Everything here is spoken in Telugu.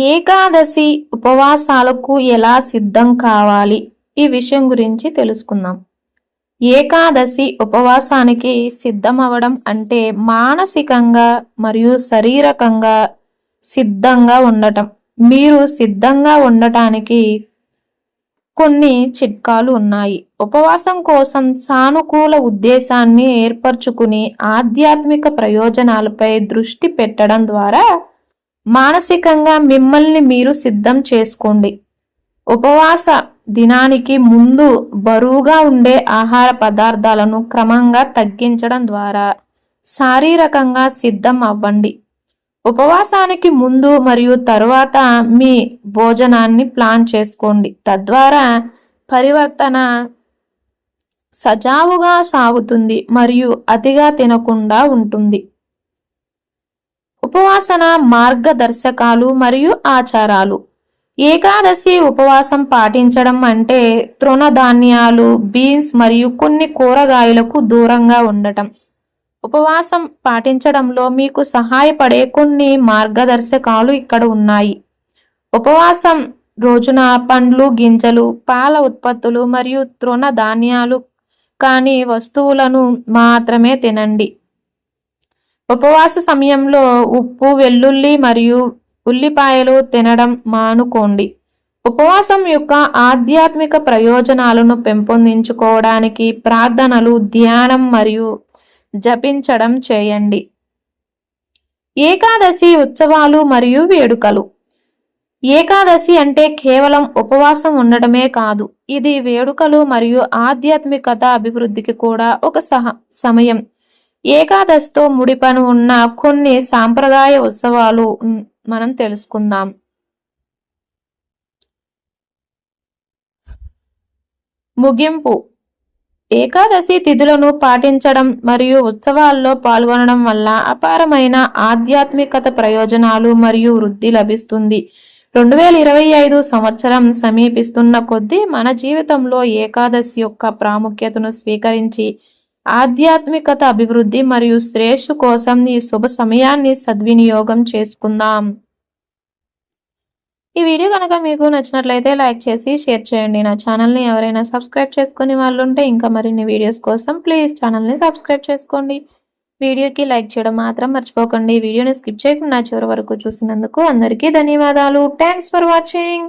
ఏకాదశి ఉపవాసాలకు ఎలా సిద్ధం కావాలి? ఈ విషయం గురించి తెలుసుకుందాం. ఏకాదశి ఉపవాసానికి సిద్ధమవడం అంటే మానసికంగా మరియు శారీరకంగా సిద్ధంగా ఉండటం. మీరు సిద్ధంగా ఉండటానికి కొన్ని చిట్కాలు ఉన్నాయి. ఉపవాసం కోసం సానుకూల ఉద్దేశాన్ని ఏర్పరచుకుని ఆధ్యాత్మిక ప్రయోజనాలపై దృష్టి పెట్టడం ద్వారా మానసికంగా మిమ్మల్ని మీరు సిద్ధం చేసుకోండి. ఉపవాస దినానికి ముందు బరువుగా ఉండే ఆహార పదార్థాలను క్రమంగా తగ్గించడం ద్వారా శారీరకంగా సిద్ధం అవ్వండి. ఉపవాసానికి ముందు మరియు తరువాత మీ భోజనాన్ని ప్లాన్ చేసుకోండి. తద్వారా పరివర్తన సజావుగా సాగుతుంది మరియు అతిగా తినకుండా ఉంటుంది. ఉపవాసన మార్గదర్శకాలు మరియు ఆచారాలు. ఏకాదశి ఉపవాసం పాటించడం అంటే తృణధాన్యాలు బీన్స్ మరియు కొన్ని కూరగాయలకు దూరంగా ఉండటం. ఉపవాసం పాటించడంలో మీకు సహాయపడే కొన్ని మార్గదర్శకాలు ఇక్కడ ఉన్నాయి. ఉపవాసం రోజున పండ్లు గింజలు పాల ఉత్పత్తులు మరియు తృణధాన్యాలు కాని వస్తువులను మాత్రమే తినండి. ఉపవాస సమయంలో ఉప్పు వెల్లుల్లి మరియు ఉల్లిపాయలు తినడం మానుకోండి. ఉపవాసం యొక్క ఆధ్యాత్మిక ప్రయోజనాలను పెంపొందించుకోవడానికి ప్రార్థనలు ధ్యానం మరియు జపించడం చేయండి. ఏకాదశి ఉత్సవాలు మరియు వేడుకలు. ఏకాదశి అంటే కేవలం ఉపవాసం ఉండటమే కాదు ఇది వేడుకలు మరియు ఆధ్యాత్మికత అభివృద్ధికి కూడా ఒక సహ సమయం. ఏకాదశితో ముడిపని ఉన్న కొన్ని సాంప్రదాయ ఉత్సవాలు మనం తెలుసుకుందాం. ముగింపు. ఏకాదశి తిథులను పాటించడం మరియు ఉత్సవాల్లో పాల్గొనడం వల్ల అపారమైన ఆధ్యాత్మికత ప్రయోజనాలు మరియు వృద్ధి లభిస్తుంది. రెండు వేల ఇరవై ఐదు సంవత్సరం సమీపిస్తున్న కొద్దీ మన జీవితంలో ఏకాదశి యొక్క ప్రాముఖ్యతను స్వీకరించి ఆధ్యాత్మికత అభివృద్ధి మరియు శ్రేయస్సు కోసం ఈ శుభ సమయాన్ని సద్వినియోగం చేసుకుందాం. ఈ వీడియో కనుక మీకు నచ్చినట్లయితే లైక్ చేసి షేర్ చేయండి. నా ఛానల్ని ఎవరైనా సబ్స్క్రైబ్ చేసుకునే వాళ్ళు ఉంటే ఇంకా మరిన్ని వీడియోస్ కోసం ప్లీజ్ ఛానల్ని సబ్స్క్రైబ్ చేసుకోండి. వీడియోకి లైక్ చేయడం మాత్రం మర్చిపోకండి. వీడియోని స్కిప్ చేయకుండా చివరి వరకు చూసినందుకు అందరికీ ధన్యవాదాలు. Thanks for watching